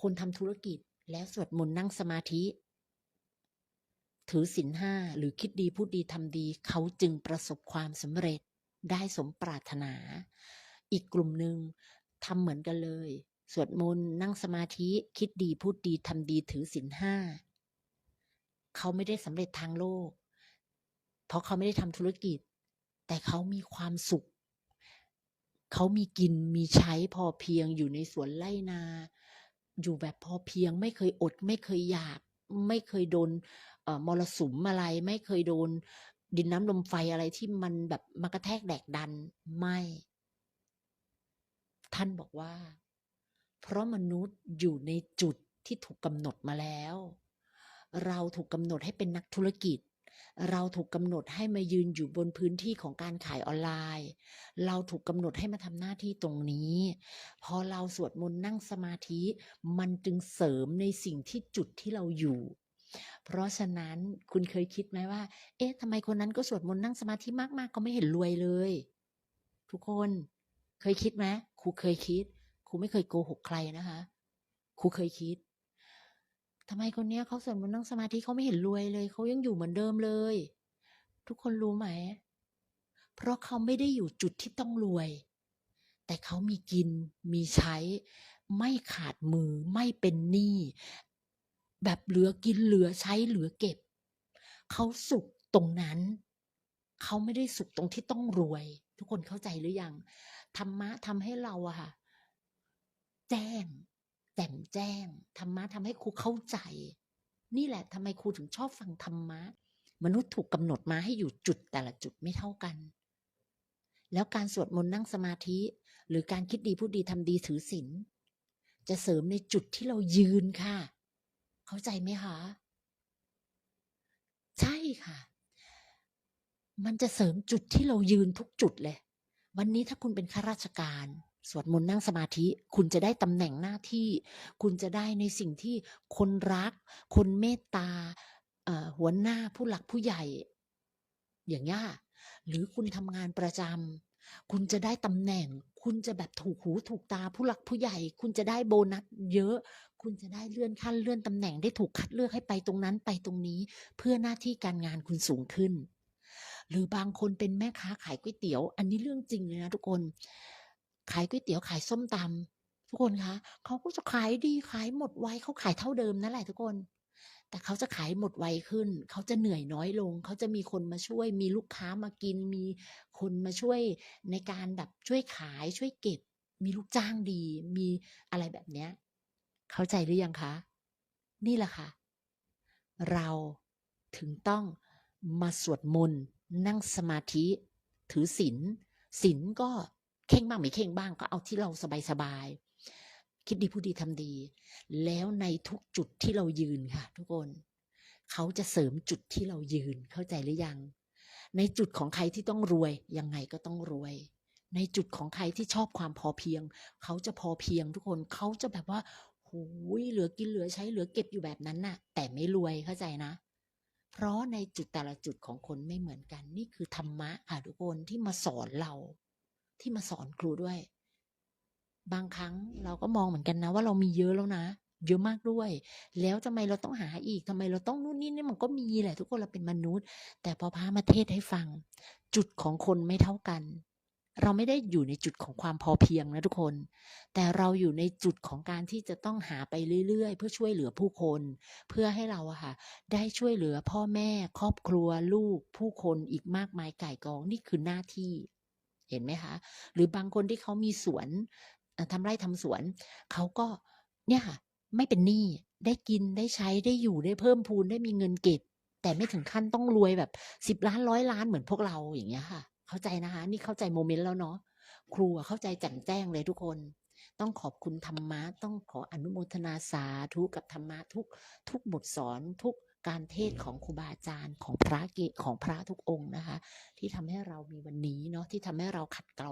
คนทำธุรกิจแล้วสวดมนต์นั่งสมาธิ ถือศีลห้าหรือคิดดีพูดดีทำดี เขาจึงประสบความสำเร็จได้สมปรารถนา อีกกลุ่มหนึ่งทำเหมือนกันเลย สวดมนต์นั่งสมาธิคิดดีพูดดีทำดีถือศีลห้าเขาไม่ได้สำเร็จทางโลก เพราะเขาไม่ได้ทำธุรกิจ แต่เขามีความสุข เขามีกินมีใช้พอเพียงอยู่ในสวนไร่นา อยู่แบบพอเพียง ไม่เคยอด ไม่เคยอยาก ไม่เคยโดนมรสุมอะไร ไม่เคยโดนดินน้ำลมไฟอะไรที่มันแบบมากระแทกแดกดันไม่ ท่านบอกว่า เพราะมนุษย์อยู่ในจุดที่ถูกกำหนดมาแล้ว เราถูกกำหนดให้เป็นนักธุรกิจ เราถูกกำหนดให้มายืนอยู่บนพื้นที่ของการขายออนไลน์ เราถูกกำหนดให้มาทำหน้าที่ตรงนี้ พอเราสวดมนต์นั่งสมาธิ มันจึงเสริมในสิ่งที่จุดที่เราอยู่ เพราะฉะนั้นคุณเคยคิดไหมว่า เอ๊ะทำไมคนนั้นก็สวดมนต์นั่งสมาธิมากๆ ก็ไม่เห็นรวยเลย ทุกคนเคยคิดไหมครูเคยคิดครูไม่เคยโกหกใครนะคะครูเคยคิด ทำไมคนเนี้ยเขาสวดมนต์นั่งสมาธิเขาไม่เห็นรวยเลยเขายังอยู่เหมือนเดิมเลย ทุกคนรู้ไหม เพราะเขาไม่ได้อยู่จุดที่ต้องรวย แต่เขามีกินมีใช้ ไม่ขาดมือไม่เป็นหนี้แบบเหลือกินเหลือใช้เหลือเก็บ เขาสุขตรงนั้น เขาไม่ได้สุขตรงที่ต้องรวย ทุกคนเข้าใจหรือยังธรรมะทำให้เราอะค่ะ แจ้ง แจ่มแจ้งธรรมะทำให้ครูเข้าใจ นี่แหละทำไมครูถึงชอบฟังธรรมะ มนุษย์ถูกกำหนดมาให้อยู่จุดแต่ละจุดไม่เท่ากัน แล้วการสวดมนต์นั่งสมาธิ หรือการคิดดีพูดดีทำดีถือศีลจะเสริมในจุดที่เรายืนค่ะ เข้าใจไหมคะ ใช่ค่ะ มันจะเสริมจุดที่เรายืนทุกจุดเลย วันนี้ถ้าคุณเป็นข้าราชการ สวดมนต์นั่งสมาธิ คุณจะได้ตำแหน่งหน้าที่ คุณจะได้ในสิ่งที่คนรัก คนเมตตาหัวหน้าผู้หลักผู้ใหญ่ อย่างเงี้หรือคุณทำงานประจำคุณจะได้ตำแหน่ง คุณจะแบบถูกหูถูกตาผู้หลักผู้ใหญ่ คุณจะได้โบนัสเยอะ คุณจะได้เลื่อนขั้นเลื่อนตำแหน่งได้ถูกคัดเลือกให้ไปตรงนั้นไปตรงนี้ เพื่อหน้าที่การงานคุณสูงขึ้น หรือบางคนเป็นแม่ค้าขายก๋วยเตี๋ยว อันนี้เรื่องจริงเลยนะทุกคน ขายก๋วยเตี๋ยวขายส้มตำทุกคนคะเขาก็จะขายดีขายหมดไวเขาขายเท่าเดิมนั่นแหละทุกคน แต่เขาจะขายหมดไวขึ้น เขาจะเหนื่อยน้อยลง เขาจะมีคนมาช่วย มีลูกค้ามากิน มีคนมาช่วยในการแบบช่วยขายช่วยเก็บ มีลูกจ้างดี มีอะไรแบบเนี้ยเข้าใจหรือยังคะ นี่แหละค่ะ เราถึงต้องมาสวดมนต์นั่งสมาธิ ถือศีลศีลก็ เข่งบ้างไม่เข่งบ้างก็เอาที่เราสบายๆคิดดีพูดดีทำดี แล้วในทุกจุดที่เรายืนค่ะ ทุกคนเขาจะเสริมจุดที่เรายืนเข้าใจหรือยัง ในจุดของใครที่ต้องรวย ยังไงก็ต้องรวย ในจุดของใครที่ชอบความพอเพียง เขาจะพอเพียงทุกคนเขาจะแบบว่าหูยเหลือกินเหลือใช้เหลือเก็บอยู่แบบนั้นน่ะ แต่ไม่รวยเข้าใจนะ เพราะในจุดแต่ละจุดของคนไม่เหมือนกัน นี่คือธรรมะค่ะทุกคนที่มาสอนเรา ที่มาสอนครูด้วย บางครั้งเราก็มองเหมือนกันนะ ว่าเรามีเยอะแล้วนะ เยอะมากด้วย แล้วทำไมเราต้องหาอีกทำไมเราต้องนู่นนี่นี่มันก็มีแหละ ทุกคนเราเป็นมนุษย์ แต่พอพระมาเทศให้ฟัง จุดของคนไม่เท่ากัน เราไม่ได้อยู่ในจุดของความพอเพียงนะทุกคน แต่เราอยู่ในจุดของการที่จะต้องหาไปเรื่อยๆ เพื่อช่วยเหลือผู้คน เพื่อให้เราอะค่ะ ได้ช่วยเหลือพ่อแม่ ครอบครัวลูก ผู้คนอีกมากมายก่ายกองนี่คือหน้าที่ เห็นไหมคะ หรือบางคนที่เขามีสวนทำไร่ทำสวน เขาก็เนี่ยค่ะ ไม่เป็นหนี้ได้กินได้ใช้ได้อยู่ได้เพิ่มพูนได้มีเงินเก็บ แต่ไม่ถึงขั้นต้องรวยแบบสิบล้านร้อยล้านเหมือนพวกเราอย่างเงี้ยค่ะ เข้าใจนะคะ นี่เข้าใจโมเมนต์แล้วเนาะครูเข้าใจแจ่มแจ้งเลยทุกคน ต้องขอบคุณธรรมะ ต้องขออนุโมทนาสาธุกับธรรมะทุกทุกบทสอนทุก การเทศของครูบาอาจารย์ของพระเกของพระทุกองค์นะคะ ที่ทำให้เรามีวันนี้เนาะที่ทำให้เราขัดเกลา